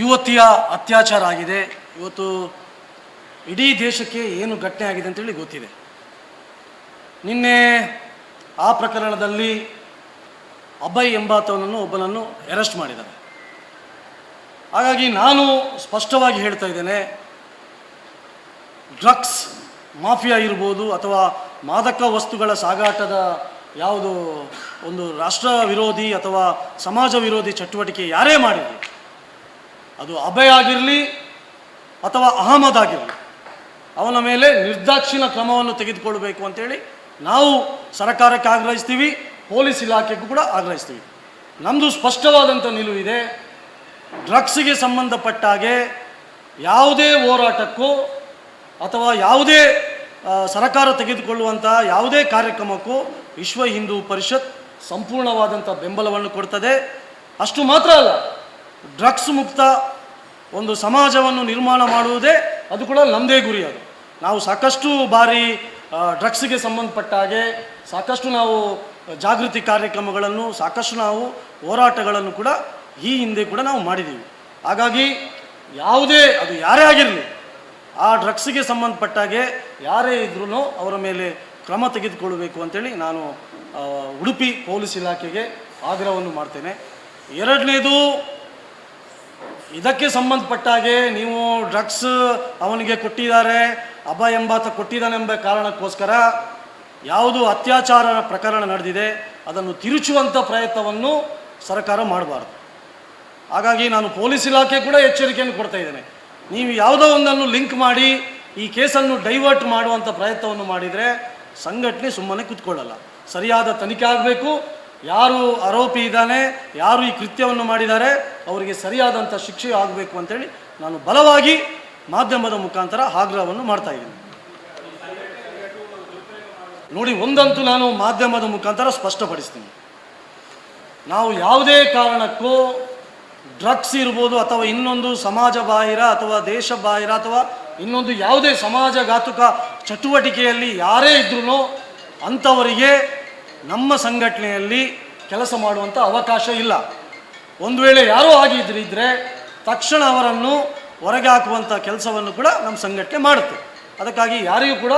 ಯುವತಿಯ ಅತ್ಯಾಚಾರ ಆಗಿದೆ. ಇವತ್ತು ಇಡೀ ದೇಶಕ್ಕೆ ಏನು ಘಟನೆ ಆಗಿದೆ ಅಂತೇಳಿ ಗೊತ್ತಿದೆ. ನಿನ್ನೆ ಆ ಪ್ರಕರಣದಲ್ಲಿ ಅಭಯ್ ಎಂಬಾತವನನ್ನು ಒಬ್ಬನನ್ನು ಅರೆಸ್ಟ್ ಮಾಡಿದ್ದಾರೆ. ಹಾಗಾಗಿ ನಾನು ಸ್ಪಷ್ಟವಾಗಿ ಹೇಳ್ತಾ ಇದ್ದೇನೆ, ಡ್ರಗ್ಸ್ ಮಾಫಿಯಾ ಇರ್ಬೋದು ಅಥವಾ ಮಾದಕ ವಸ್ತುಗಳ ಸಾಗಾಟದ ಯಾವುದು ಒಂದು ರಾಷ್ಟ್ರ ವಿರೋಧಿ ಅಥವಾ ಸಮಾಜ ವಿರೋಧಿ ಚಟುವಟಿಕೆ ಯಾರೇ ಮಾಡಿರಲಿ ಅದು ಅಭಯ ಆಗಿರಲಿ ಅಥವಾ ಅಹಮದ್ ಆಗಿರಲಿ, ಅವನ ಮೇಲೆ ನಿರ್ದಾಕ್ಷಿಣ ಕ್ರಮವನ್ನು ತೆಗೆದುಕೊಳ್ಬೇಕು ಅಂತೇಳಿ ನಾವು ಸರ್ಕಾರಕ್ಕೆ ಆಗ್ರಹಿಸ್ತೀವಿ, ಪೊಲೀಸ್ ಇಲಾಖೆಗೂ ಕೂಡ ಆಗ್ರಹಿಸ್ತೀವಿ. ನಮ್ಮದು ಸ್ಪಷ್ಟವಾದಂಥ ನಿಲುವಿದೆ ಡ್ರಗ್ಸ್ಗೆ ಸಂಬಂಧಪಟ್ಟ ಹಾಗೆ ಯಾವುದೇ ಹೋರಾಟಕ್ಕೂ ಅಥವಾ ಯಾವುದೇ ಸರ್ಕಾರ ತೆಗೆದುಕೊಳ್ಳುವಂಥ ಯಾವುದೇ ಕಾರ್ಯಕ್ರಮಕ್ಕೂ ವಿಶ್ವ ಹಿಂದೂ ಪರಿಷತ್ ಸಂಪೂರ್ಣವಾದಂಥ ಬೆಂಬಲವನ್ನು ಕೊಡ್ತದೆ. ಅಷ್ಟು ಮಾತ್ರ ಅಲ್ಲ ಡ್ರಗ್ಸ್ ಮುಕ್ತ ಒಂದು ಸಮಾಜವನ್ನು ನಿರ್ಮಾಣ ಮಾಡುವುದೇ ಅದು ಕೂಡ ನಮ್ಮದೇ ಗುರಿ ಅದು. ನಾವು ಸಾಕಷ್ಟು ಬಾರಿ ಡ್ರಗ್ಸ್ಗೆ ಸಂಬಂಧಪಟ್ಟ ಹಾಗೆ ಸಾಕಷ್ಟು ನಾವು ಜಾಗೃತಿ ಕಾರ್ಯಕ್ರಮಗಳನ್ನು, ಸಾಕಷ್ಟು ನಾವು ಹೋರಾಟಗಳನ್ನು ಕೂಡ ಈ ಹಿಂದೆ ಕೂಡ ನಾವು ಮಾಡಿದ್ದೀವಿ. ಹಾಗಾಗಿ ಯಾವುದೇ, ಅದು ಯಾರೇ ಆಗಿರಲಿ, ಆ ಡ್ರಗ್ಸ್ಗೆ ಸಂಬಂಧಪಟ್ಟಾಗೆ ಯಾರೇ ಇದ್ರೂ ಅವರ ಮೇಲೆ ಕ್ರಮ ತೆಗೆದುಕೊಳ್ಳಬೇಕು ಅಂತೇಳಿ ನಾನು ಉಡುಪಿ ಪೊಲೀಸ್ ಇಲಾಖೆಗೆ ಆಗ್ರಹವನ್ನು ಮಾಡ್ತೇನೆ. ಎರಡನೇದು ಇದಕ್ಕೆ ಸಂಬಂಧಪಟ್ಟಾಗೆ ನೀವು ಡ್ರಗ್ಸ್ ಅವನಿಗೆ ಕೊಟ್ಟಿದ್ದಾರೆ ಅಭ ಎಂಬಾತ ಕೊಟ್ಟಿದ್ದಾನೆಂಬ ಕಾರಣಕ್ಕೋಸ್ಕರ ಯಾವುದು ಅತ್ಯಾಚಾರ ಪ್ರಕರಣ ನಡೆದಿದೆ, ಅದನ್ನು ತಿರುಚುವಂಥ ಪ್ರಯತ್ನವನ್ನು ಸರ್ಕಾರ ಮಾಡಬಾರ್ದು. ಹಾಗಾಗಿ ನಾನು ಪೊಲೀಸ್ ಇಲಾಖೆ ಕೂಡ ಎಚ್ಚರಿಕೆಯನ್ನು ಕೊಡ್ತಾ ಇದ್ದೇನೆ. ನೀವು ಯಾವುದೋ ಒಂದನ್ನು ಲಿಂಕ್ ಮಾಡಿ, ಈ ಕೇಸನ್ನು ಡೈವರ್ಟ್ ಮಾಡುವಂಥ ಪ್ರಯತ್ನವನ್ನು ಮಾಡಿದರೆ ಸಂಘಟನೆ ಸುಮ್ಮನೆ ಕೂತ್ಕೊಳ್ಳಲ್ಲ. ಸರಿಯಾದ ತನಿಖೆ ಆಗಬೇಕು. ಯಾರು ಆರೋಪಿ ಇದ್ದಾನೆ, ಯಾರು ಈ ಕೃತ್ಯವನ್ನು ಮಾಡಿದ್ದಾರೆ ಅವರಿಗೆ ಸರಿಯಾದಂಥ ಶಿಕ್ಷೆ ಆಗಬೇಕು ಅಂತೇಳಿ ನಾನು ಬಲವಾಗಿ ಮಾಧ್ಯಮದ ಮುಖಾಂತರ ಆಗ್ರಹವನ್ನು ಮಾಡ್ತಾ ಇದ್ದೀನಿ. ನೋಡಿ, ಒಂದಂತೂ ನಾನು ಮಾಧ್ಯಮದ ಮುಖಾಂತರ ಸ್ಪಷ್ಟಪಡಿಸ್ತೀನಿ. ನಾವು ಯಾವುದೇ ಕಾರಣಕ್ಕೂ ಡ್ರಗ್ಸ್ ಇರ್ಬೋದು ಅಥವಾ ಇನ್ನೊಂದು ಸಮಾಜ ಬಾಹಿರ ಅಥವಾ ದೇಶ ಬಾಹಿರ ಅಥವಾ ಇನ್ನೊಂದು ಯಾವುದೇ ಸಮಾಜಘಾತುಕ ಚಟುವಟಿಕೆಯಲ್ಲಿ ಯಾರೇ ಇದ್ರೂ ಅಂಥವರಿಗೆ ನಮ್ಮ ಸಂಘಟನೆಯಲ್ಲಿ ಕೆಲಸ ಮಾಡುವಂಥ ಅವಕಾಶ ಇಲ್ಲ. ಒಂದು ವೇಳೆ ಯಾರೋ ಆಗಿದ್ರೆ ಇದ್ದರೆ ತಕ್ಷಣ ಅವರನ್ನು ಹೊರಗೆ ಹಾಕುವಂಥ ಕೆಲಸವನ್ನು ಕೂಡ ನಮ್ಮ ಸಂಘಟನೆ ಮಾಡುತ್ತೆ. ಅದಕ್ಕಾಗಿ ಯಾರಿಗೂ ಕೂಡ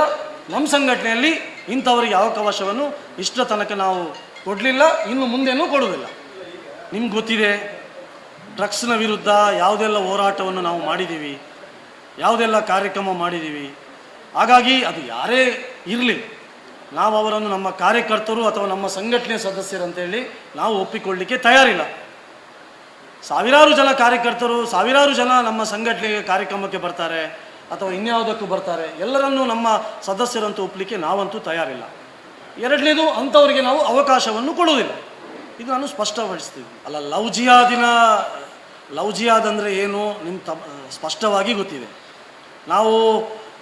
ನಮ್ಮ ಸಂಘಟನೆಯಲ್ಲಿ ಇಂಥವರಿಗೆ ಅವಕಾಶವನ್ನು ಇಷ್ಟ ತನಕ ನಾವು ಕೊಡಲಿಲ್ಲ, ಇನ್ನು ಮುಂದೇನೂ ಕೊಡುವುದಿಲ್ಲ. ನಿಮ್ಗೆ ಗೊತ್ತಿದೆ, ಡ್ರಗ್ಸ್ನ ವಿರುದ್ಧ ಯಾವುದೆಲ್ಲ ಹೋರಾಟವನ್ನು ನಾವು ಮಾಡಿದ್ದೀವಿ, ಯಾವುದೆಲ್ಲ ಕಾರ್ಯಕ್ರಮ ಮಾಡಿದ್ದೀವಿ. ಹಾಗಾಗಿ ಅದು ಯಾರೇ ಇರಲಿ, ನಾವು ಅವರನ್ನು ನಮ್ಮ ಕಾರ್ಯಕರ್ತರು ಅಥವಾ ನಮ್ಮ ಸಂಘಟನೆ ಸದಸ್ಯರಂತೇಳಿ ನಾವು ಒಪ್ಪಿಕೊಳ್ಳಲಿಕ್ಕೆ ತಯಾರಿಲ್ಲ. ಸಾವಿರಾರು ಜನ ಕಾರ್ಯಕರ್ತರು, ಸಾವಿರಾರು ಜನ ನಮ್ಮ ಸಂಘಟನೆಗೆ ಕಾರ್ಯಕ್ರಮಕ್ಕೆ ಬರ್ತಾರೆ ಅಥವಾ ಇನ್ಯಾವುದಕ್ಕೂ ಬರ್ತಾರೆ. ಎಲ್ಲರನ್ನೂ ನಮ್ಮ ಸದಸ್ಯರಂತೂ ಒಪ್ಪಲಿಕ್ಕೆ ನಾವಂತೂ ತಯಾರಿಲ್ಲ. ಎರಡನೇದು, ಅಂಥವರಿಗೆ ನಾವು ಅವಕಾಶವನ್ನು ಕೊಡುವುದಿಲ್ಲ. ಇದು ನಾನು ಸ್ಪಷ್ಟಪಡಿಸ್ತೀವಿ ಅಲ್ಲ ಲವ್ ಜಿಯಾದಿನ ಲವ್ ಜಿಯಾದ್ ಅಂದರೆ ಏನು ನಿಮ್ಮ ತ ಸ್ಪಷ್ಟವಾಗಿ ಗೊತ್ತಿದೆ. ನಾವು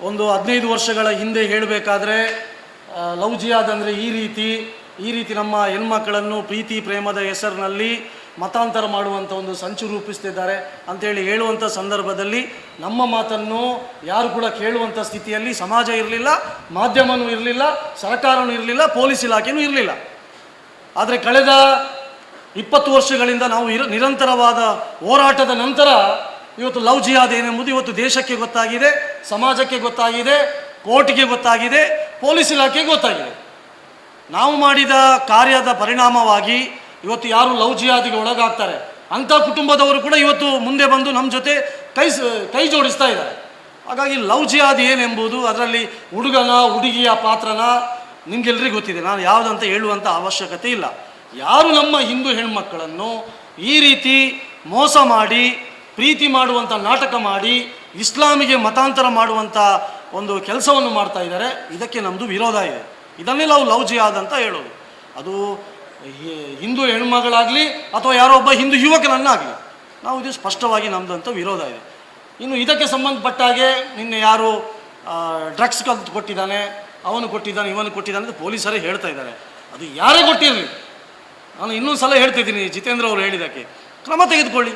ಒಂದು ಹದಿನೈದು ವರ್ಷಗಳ ಹಿಂದೆ ಹೇಳಬೇಕಾದ್ರೆ ಲವ್ ಜಿಯಾದ್ ಅಂದರೆ ಈ ರೀತಿ ಈ ರೀತಿ ನಮ್ಮ ಹೆಣ್ಮಕ್ಕಳನ್ನು ಪ್ರೀತಿ, ಪ್ರೇಮದ ಹೆಸರಿನಲ್ಲಿ ಮತಾಂತರ ಮಾಡುವಂಥ ಒಂದು ಸಂಚು ರೂಪಿಸ್ತಿದ್ದಾರೆ ಅಂತೇಳಿ ಹೇಳುವಂಥ ಸಂದರ್ಭದಲ್ಲಿ ನಮ್ಮ ಮಾತನ್ನು ಯಾರು ಕೂಡ ಕೇಳುವಂಥ ಸ್ಥಿತಿಯಲ್ಲಿ ಸಮಾಜ ಇರಲಿಲ್ಲ, ಮಾಧ್ಯಮನೂ ಇರಲಿಲ್ಲ, ಸರ್ಕಾರನೂ ಇರಲಿಲ್ಲ, ಪೊಲೀಸ್ ಇಲಾಖೆನೂ ಇರಲಿಲ್ಲ. ಆದರೆ ಕಳೆದ ಇಪ್ಪತ್ತು ವರ್ಷಗಳಿಂದ ನಾವು ಇರ, ನಿರಂತರವಾದ ಹೋರಾಟದ ನಂತರ ಇವತ್ತು ಲವ್ ಜಿಹಾದ್ ಏನೆಂಬುದು ಇವತ್ತು ದೇಶಕ್ಕೆ ಗೊತ್ತಾಗಿದೆ, ಸಮಾಜಕ್ಕೆ ಗೊತ್ತಾಗಿದೆ, ಕೋರ್ಟ್ಗೆ ಗೊತ್ತಾಗಿದೆ, ಪೊಲೀಸ್ ಇಲಾಖೆಗೆ ಗೊತ್ತಾಗಿದೆ. ನಾವು ಮಾಡಿದ ಕಾರ್ಯದ ಪರಿಣಾಮವಾಗಿ ಇವತ್ತು ಯಾರು ಲವ್ ಜಿಯಾದಿಗೆ ಒಳಗಾಗ್ತಾರೆ? ಅಂಥ ಕುಟುಂಬದವರು ಕೂಡ ಇವತ್ತು ಮುಂದೆ ಬಂದು ನಮ್ಮ ಜೊತೆ ಕೈ ಕೈ ಜೋಡಿಸ್ತಾ ಇದ್ದಾರೆ. ಹಾಗಾಗಿ ಲವ್ ಜಿಯಾದ್ ಏನೆಂಬುದು ಅದರಲ್ಲಿ ಹುಡುಗನ, ಹುಡುಗಿಯ ಪಾತ್ರನ ನಿಮಗೆಲ್ಲರಿಗೂ ಗೊತ್ತಿದೆ. ನಾನು ಯಾವುದಂತ ಹೇಳುವಂಥ ಅವಶ್ಯಕತೆ ಇಲ್ಲ. ಯಾರು ನಮ್ಮ ಹಿಂದೂ ಹೆಣ್ಮಕ್ಕಳನ್ನು ಈ ರೀತಿ ಮೋಸ ಮಾಡಿ, ಪ್ರೀತಿ ಮಾಡುವಂಥ ನಾಟಕ ಮಾಡಿ, ಇಸ್ಲಾಮಿಗೆ ಮತಾಂತರ ಮಾಡುವಂಥ ಒಂದು ಕೆಲಸವನ್ನು ಮಾಡ್ತಾ ಇದ್ದಾರೆ, ಇದಕ್ಕೆ ನಮ್ಮದು ವಿರೋಧ ಇದೆ. ಇದನ್ನೇ ನಾವು ಲವ್ ಜಿಯಾದ್ ಅಂತ ಹೇಳೋದು. ಅದು ಹಿಂದೂ ಹೆಣ್ಮಗಳಾಗಲಿ ಅಥವಾ ಯಾರೋ ಒಬ್ಬ ಹಿಂದೂ ಯುವಕನನ್ನಾಗಲಿ, ನಾವು ಇದು ಸ್ಪಷ್ಟವಾಗಿ ನಮ್ಮದಂಥ ವಿರೋಧ ಇದೆ. ಇನ್ನು ಇದಕ್ಕೆ ಸಂಬಂಧಪಟ್ಟ ಹಾಗೆ ನಿನ್ನೆ ಯಾರು ಡ್ರಗ್ಸ್ ಕಲ್ತು ಕೊಟ್ಟಿದ್ದಾನೆ, ಅವನು ಕೊಟ್ಟಿದ್ದಾನೆ, ಇವನು ಕೊಟ್ಟಿದ್ದಾನೆ ಅಂತ ಪೊಲೀಸರೇ ಹೇಳ್ತಾ ಇದ್ದಾರೆ. ಅದು ಯಾರೇ ಕೊಟ್ಟಿರಲಿ. ನಾನು ಇನ್ನೊಂದು ಸಲ ಹೇಳ್ತಿದ್ದೀನಿ ಜಿತೇಂದ್ರ ಅವರು ಹೇಳಿದ್ದಕ್ಕೆ. ಕ್ರಮ ತೆಗೆದುಕೊಳ್ಳಿ.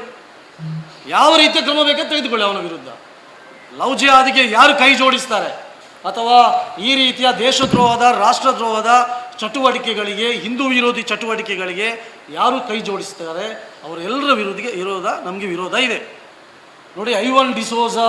ಯಾವ ರೀತಿಯ ಕ್ರಮ ಬೇಕಾದ್ರೆ ತೆಗೆದುಕೊಳ್ಳಿ ಅವನ ವಿರುದ್ಧ. ಲವ್ ಜಿಹಾದಿಗೆ ಯಾರು ಕೈ ಜೋಡಿಸ್ತಾರೆ? ಅಥವಾ ಈ ರೀತಿಯ ದೇಶದ್ರೋಹದ, ರಾಷ್ಟ್ರದ್ರೋಹದ ಚಟುವಟಿಕೆಗಳಿಗೆ, ಹಿಂದೂ ವಿರೋಧಿ ಚಟುವಟಿಕೆಗಳಿಗೆ ಯಾರು ಕೈ ಜೋಡಿಸ್ತಾರೆ, ಅವರೆಲ್ಲರ ವಿರೋಧಿಗೆ ವಿರೋಧ, ನಮಗೆ ವಿರೋಧ ಇದೆ. ನೋಡಿ ಐವನ್ ಡಿಸೋಜಾ